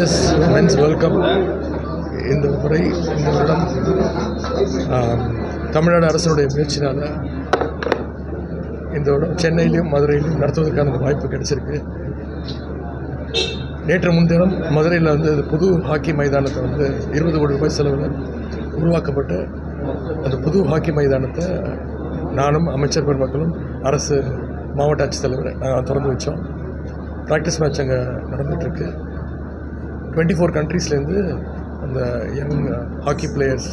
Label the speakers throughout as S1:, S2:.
S1: S men's welcome இந்த முறை இந்த வருடம் தமிழ்நாடு அரசனுடைய முயற்சினால் இந்த வருடம் சென்னையிலையும் மதுரையிலையும் நடத்துவதற்கான வாய்ப்பு கிடைச்சிருக்கு. நேற்று முன்தினம் மதுரையில் வந்து புது ஹாக்கி மைதானத்தை வந்து இருபது கோடி ரூபாய் செலவில் உருவாக்கப்பட்டு அந்த புது ஹாக்கி மைதானத்தை நானும் அமைச்சர் பெருமக்களும் அரசு மாவட்ட ஆட்சித்தலைவர் நாங்கள் திறந்து வச்சோம். ப்ராக்டிஸ் மேட்ச் அங்கே நடந்துகிட்ருக்கு டுவெண்ட்டி ஃபோர் கண்ட்ரீஸ்லேருந்து அந்த யங் ஹாக்கி பிளேயர்ஸ்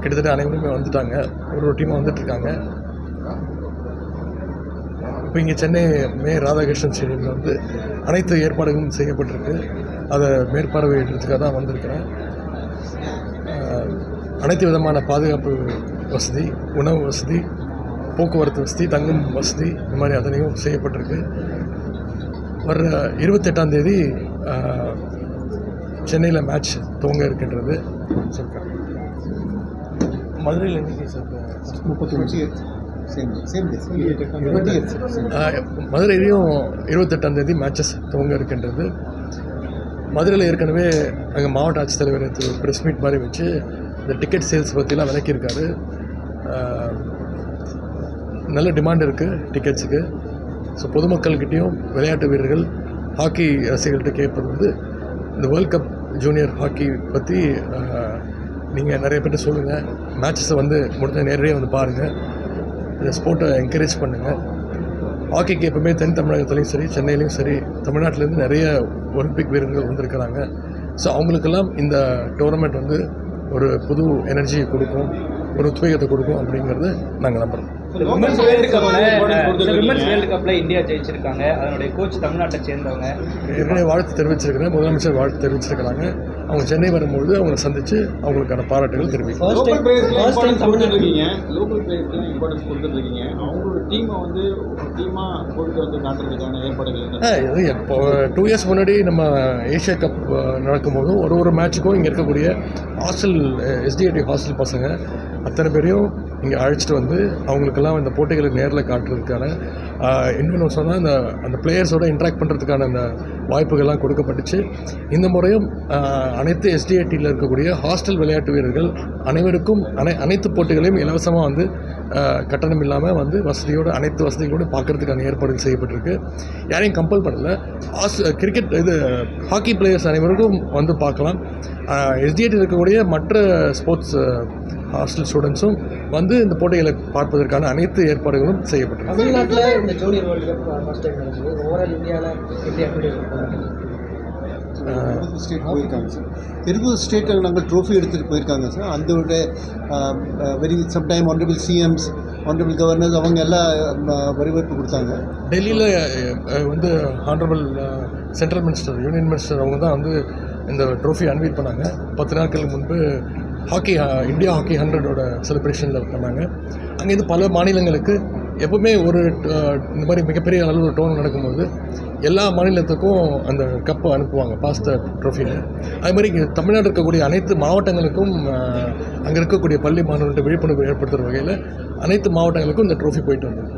S1: கிட்டத்தட்ட அனைவருமே வந்துட்டாங்க. ஒரு ஒரு டீமாக வந்துட்டுருக்காங்க. இப்போ இங்கே சென்னை மே ராதாகிருஷ்ணன் ஸ்டேடியமில் வந்து அனைத்து ஏற்பாடுகளும் செய்யப்பட்டிருக்கு. அதை மேற்பார்வையிடுறதுக்காக தான் வந்திருக்கிறேன். அனைத்து விதமான பாதுகாப்பு வசதி உணவு வசதி போக்குவரத்து வசதி தங்கும் வசதி இந்த மாதிரி அதனையும் செய்யப்பட்டிருக்கு. வர்ற இருபத்தெட்டாம் தேதி சென்னையில் மேட்ச் துவங்க இருக்கின்றது. சொல்கிறேன் மதுரையில் என்னைக்கு சார் ஆஹ், மதுரையிலையும் இருபத்தெட்டாம் தேதி மேட்சஸ் துவங்க இருக்கின்றது. மதுரையில் ஏற்கனவே எங்கள் மாவட்ட ஆட்சித்தலைவர் ப்ரெஸ் மீட் மாதிரி வச்சு இந்த டிக்கெட் சேல்ஸ் பற்றிலாம் விளக்கியிருக்காரு. நல்ல டிமாண்ட் இருக்குது டிக்கெட்ஸுக்கு ஸோ பொதுமக்கள்கிட்டையும் விளையாட்டு வீரர்கள் ஹாக்கி ரசிகர்கள்ட்ட கேட்பது வந்து இந்த வேர்ல்ட் கப் ஜூனியர் ஹாக்கி பற்றி நீங்கள் நிறைய பேர்கிட்ட சொல்லுங்கள் மேட்சஸை வந்து முடிஞ்ச நேரடியாக வந்து பாருங்கள் இந்த ஸ்போர்ட்டை என்கரேஜ் பண்ணுங்கள் ஹாக்கிக்கு எப்பவுமே தென் தமிழகத்துலேயும் சரி சென்னையிலையும் சரி தமிழ்நாட்டிலேருந்து நிறைய ஒலிம்பிக் வீரர்கள் வந்திருக்கிறாங்க. ஸோ அவங்களுக்கெல்லாம் இந்த டோர்னமெண்ட் வந்து ஒரு புது எனர்ஜியை கொடுக்கும் ஒரு உத்வேகத்தை கொடுக்கும் அப்படிங்கிறது நாங்கள் நம்புகிறோம்
S2: விமன்ஸ் வேர்ல்டு கப்ல விமன்ஸ் வேர்ல்டு கப்ல இந்தியா ஜெயிச்சிருக்காங்க. அதனுடைய கோச் தமிழ்நாட்டை சேர்ந்தவங்க.
S1: ஏற்கனவே வாழ்த்து தெரிவிச்சிருக்கிறேன். முதலமைச்சர் வாழ்த்து தெரிவிச்சிருக்கிறாங்க. அவங்க சென்னை வரும்பொழுது அவங்களை சந்தித்து அவங்களுக்கான பாராட்டுகள் தெரிவிக்கிறேன்.
S3: லோக்கல் பிளேயர்ஸ்க்கு இம்பார்ட்டன்ஸ் கொடுத்துருக்கீங்க அவங்களோட டீமை வந்து டீமாக கொண்டு வந்து காட்டுறதுக்கான ஏற்பாடுகள்
S1: இப்போ டூ இயர்ஸ் முன்னாடி நம்ம ஏஷியா கப் நடக்கும்போதும் ஒரு ஒரு மேட்ச்சுக்கும் இங்கே இருக்கக்கூடிய ஹாஸ்டல் எஸ்டிஐடி ஹாஸ்டல் பசங்க அத்தனை பேரையும் இங்கே அழைச்சிட்டு வந்து அவங்களுக்கெல்லாம் இந்த போட்டிகளை நேரில் காட்டுறதுக்கான இன்னொன்று சொன்னால் இந்த அந்த பிளேயர்ஸோட இன்ட்ராக்ட் பண்ணுறதுக்கான அந்த வாய்ப்புகள்லாம் கொடுக்கப்பட்டுச்சு. இந்த முறையும் அனைத்து எஸ்டிஐடியில் இருக்கக்கூடிய ஹாஸ்டல் விளையாட்டு வீரர்கள் அனைவருக்கும் அனை அனைத்து போட்டிகளையும் இலவசமாக வந்து கட்டணம் இல்லாமல் வந்து வசதியோடு அனைத்து வசதிகளோடு பார்க்கறதுக்கான ஏற்பாடுகள் செய்யப்பட்டிருக்கு. யாரையும் கம்பல் பண்ணல. ஆஸ் கிரிக்கெட் இது ஹாக்கி பிளேயர்ஸ் அனைவருக்கும் வந்து பார்க்கலாம். எஸ்டிஐடி இருக்கக்கூடிய மற்ற ஸ்போர்ட்ஸ் ஹாஸ்டல் ஸ்டூடெண்ட்ஸும் வந்து இந்த போட்டிகளை பார்ப்பதற்கான அனைத்து ஏற்பாடுகளும் செய்யப்பட்டிருக்கு.
S4: தமிழ்நாட்டில் இந்த junior world cup first time நடக்குது ஓவரால் இந்தியாவில் எப்படி எப்படி
S5: இருபது ஸ்டேட் போயிருக்காங்க சார். இருபது ஸ்டேட்டில் நாங்கள் ட்ரோஃபி எடுத்துகிட்டு போயிருக்காங்க சார். அதோட very sometime honourable CMs honourable governors அவங்க எல்லாம் வரவேற்பு கொடுத்தாங்க.
S1: டெல்லியில் வந்து honourable central minister union minister அவங்க தான் வந்து இந்த ட்ரோஃபி அன்வீல் பண்ணாங்க. பத்து நாட்களுக்கு முன்பு ஹாக்கி இந்தியா ஹாக்கி ஹண்ட்ரடோட செலிப்ரேஷனில் பண்ணாங்க. அங்கேருந்து பல மாநிலங்களுக்கு எப்பவுமே ஒரு இந்த மாதிரி மிகப்பெரிய அளவில் ஒரு டோர்னமெண்ட் நடக்கும்போது எல்லா மாநிலத்துக்கும் அந்த கப்பை அனுப்புவாங்க பாஸ்த ட்ரோஃபியில். அது மாதிரி தமிழ்நாடு இருக்கக்கூடிய அனைத்து மாவட்டங்களுக்கும் அங்கே இருக்கக்கூடிய பள்ளி மாணவர்கள்ட்ட விழிப்புணர்வு ஏற்படுத்துகிற வகையில் அனைத்து மாவட்டங்களுக்கும் இந்த ட்ரோஃபி போயிட்டு வந்தது.